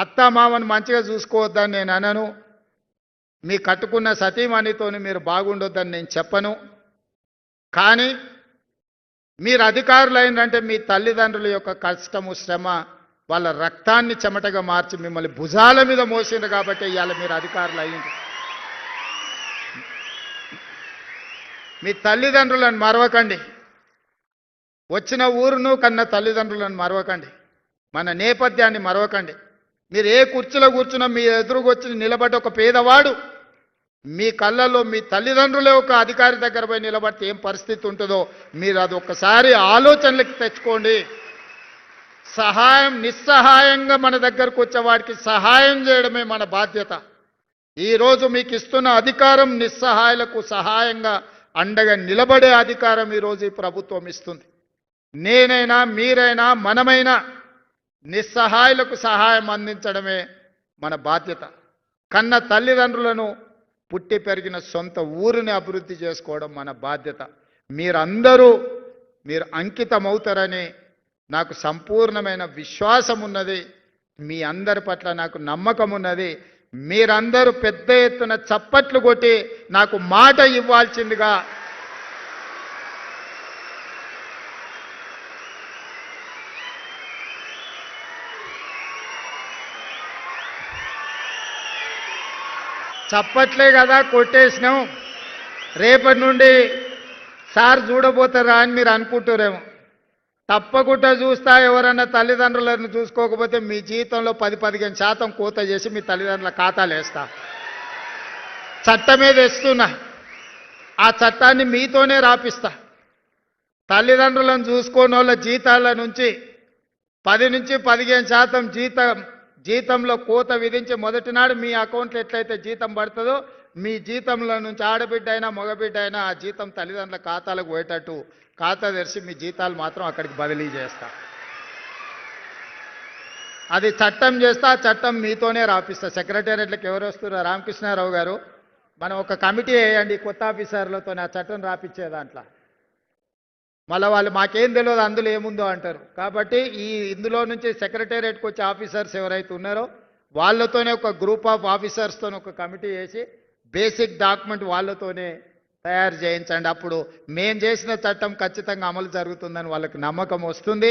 అత్త మామను మంచిగా చూసుకోవద్దని నేను అనను. మీ కట్టుకున్న సతీమణితోని మీరు బాగుండొద్దని నేను చెప్పను. కానీ మీరు అధికారులు మీ తల్లిదండ్రుల యొక్క కష్టము శ్రమ వాళ్ళ రక్తాన్ని చెమటగా మార్చి మిమ్మల్ని భుజాల మీద మోసిండు కాబట్టి ఇవాళ మీరు అధికారులు అయ్యింది మీ తల్లిదండ్రులను మరవకండి. వచ్చిన ఊరును కన్న తల్లిదండ్రులను మరవకండి. మన నేపథ్యాన్ని మరవకండి. మీరు ఏ కుర్చీలో కూర్చున్నా మీ ఎదురుకొచ్చి నిలబడి ఒక పేదవాడు మీ కళ్ళల్లో మీ తల్లిదండ్రులే ఒక అధికారి దగ్గర పోయి నిలబడితే ఏం పరిస్థితి ఉంటుందో మీరు అది ఒక్కసారి ఆలోచనలకు తెచ్చుకోండి. సహాయం నిస్సహాయంగా మన దగ్గరకు వచ్చేవాడికి సహాయం చేయడమే మన బాధ్యత. ఈరోజు మీకు ఇస్తున్న అధికారం నిస్సహాయులకు సహాయంగా అండగా నిలబడే అధికారం ఈరోజు ఈ ప్రభుత్వం ఇస్తుంది. నేనైనా మీరైనా మనమైనా నిస్సహాయులకు సహాయం అందించడమే మన బాధ్యత. కన్న తల్లిదండ్రులను పుట్టి పెరిగిన సొంత ఊరిని అభివృద్ధి చేసుకోవడం మన బాధ్యత. మీరందరూ మీరు అంకితమవుతారని నాకు సంపూర్ణమైన విశ్వాసం ఉన్నది. మీ అందరి పట్ల నాకు నమ్మకం ఉన్నది. మీరందరూ పెద్ద ఎత్తున చప్పట్లు కొట్టి నాకు మాట ఇవ్వాల్సిందిగా చప్పట్లే కదా కొట్టేసినాం. రేపటి నుండి సార్ చూడబోతారా అని మీరు అనుకుంటారేమో. తప్పకుండా చూస్తా ఎవరన్నా తల్లిదండ్రులను చూసుకోకపోతే మీ జీతంలో పది పదిహేను శాతం కోత చేసి మీ తల్లిదండ్రుల ఖాతాలు వేస్తా. చట్టం మీద వేస్తున్నా ఆ చట్టాన్ని మీతోనే రాపిస్తా. తల్లిదండ్రులను చూసుకోని వాళ్ళ జీతాల నుంచి పది నుంచి పదిహేను శాతం జీతం జీతంలో కోత విధించి మొదటి నాడు మీ అకౌంట్లో ఎట్లయితే జీతం పడుతుందో మీ జీతంలో నుంచి ఆడబిడ్డ అయినా మగబిడ్డ అయినా ఆ జీతం తల్లిదండ్రుల ఖాతాలకు పోయేటట్టు ఖాతా తెరిచి మీ జీతాలు మాత్రం అక్కడికి బదిలీ చేస్తా. అది చట్టం చేస్తా చట్టం మీతోనే రాపిస్తా. సెక్రటేరియట్లకు ఎవరు వస్తున్నారు? రామకృష్ణారావు గారు. మనం ఒక కమిటీ వేయండి కొత్త ఆఫీసర్లతో ఆ చట్టం రాపిచ్చే దాంట్లో. మళ్ళీ వాళ్ళు మాకేం తెలియదు అందులో ఏముందో అంటారు. కాబట్టి ఈ ఇందులో నుంచి సెక్రటేరియట్కి వచ్చే ఆఫీసర్స్ ఎవరైతే ఉన్నారో వాళ్ళతోనే ఒక గ్రూప్ ఆఫ్ ఆఫీసర్స్తో ఒక కమిటీ వేసి బేసిక్ డాక్యుమెంట్ వాళ్ళతోనే తయారు చేయించండి. అప్పుడు మేము చేసిన చట్టం ఖచ్చితంగా అమలు జరుగుతుందని వాళ్ళకి నమ్మకం వస్తుంది.